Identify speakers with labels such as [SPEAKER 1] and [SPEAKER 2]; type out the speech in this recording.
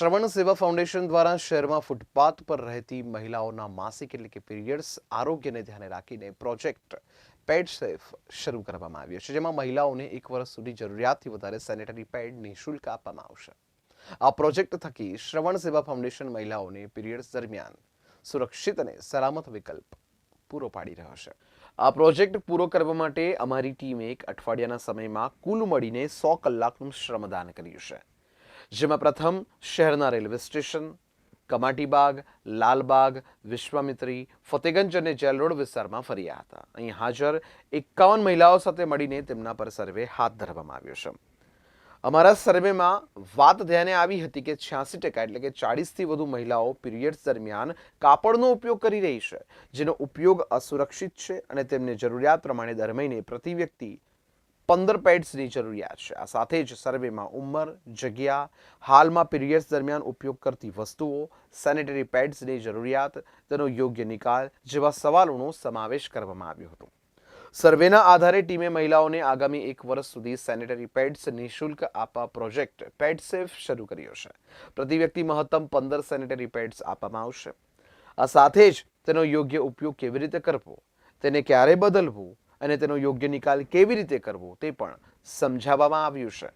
[SPEAKER 1] શ્રવણ સેવા ફાઉન્ડેશન દ્વારા શહેરમાં ફૂટપાથ પર રહેતી મહિલાઓના માસિક એટલે કે પીરિયડ્સ આરોગ્યને ધ્યાને રાખીને પ્રોજેક્ટ પેડ સેફ શરૂ કરવામાં આવ્યો છે, જેમાં મહિલાઓને એક વર્ષ સુધી જરૂરિયાતથી વધારે સેનેટરી પેડ નિઃશુલ્ક આપવામાં આવશે. આ પ્રોજેક્ટ થકી શ્રવણ સેવા ફાઉન્ડેશન મહિલાઓને પીરિયડ્સ દરમિયાન સુરક્ષિત અને સલામત વિકલ્પ પૂરો પાડી રહ્યો છે. આ પ્રોજેક્ટ પૂરો કરવા માટે અમારી ટીમે એક અઠવાડિયાના સમયમાં કુલ મળીને સો કલાકનું શ્રમદાન કર્યું છે. જેમાં પ્રથમ શહેરના રેલવે સ્ટેશન કમાટીબાગ લાલબાગ વિશ્વામિત્રી ફતેગંજ અને જેલ રોડ વિસ્તારમાં ફર્યા હતા. અહીં હાજર એકાવન મહિલાઓ સાથે મળીને તેમના પર સર્વે હાથ ધરવામાં આવ્યો છે. અમારા સર્વેમાં વાત ધ્યાને આવી હતી કે છ્યાસી ટકા એટલે કે ચાળીસથી વધુ મહિલાઓ પીરિયડ્સ દરમિયાન કાપડનો ઉપયોગ કરી રહી છે, જેનો ઉપયોગ અસુરક્ષિત છે અને તેમને જરૂરિયાત પ્રમાણે દર મહિને પ્રતિ વ્યક્તિ પંદર પેડ્સની જરૂરિયાત છે. આ સાથે જ સર્વેમાં ઉંમર, જગ્યા, હાલમાં પીરિયડ્સ દરમિયાન ઉપયોગ કરતી વસ્તુઓ, સેનેટરી પેડ્સની જરૂરિયાત, તેનો યોગ્ય નિકાલ જેવા સવાલોનો સમાવેશ કરવામાં આવ્યો હતો. સર્વેના આધારે ટીમે મહિલાઓને આગામી એક વર્ષ સુધી સેનેટરી પેડ્સ નિઃશુલ્ક આપવા પ્રોજેક્ટ પેડ સેફ શરૂ કર્યો છે. પ્રતિ વ્યક્તિ મહત્તમ પંદર સેનેટરી પેડ્સ આપવામાં આવશે. આ સાથે જ તેનો યોગ્ય ઉપયોગ કેવી રીતે કરવો, તેને ક્યારે બદલવું અને તેનો યોગ્ય નિકાલ કેવી રીતે કરવો તે પણ સમજાવવામાં આવ્યું છે.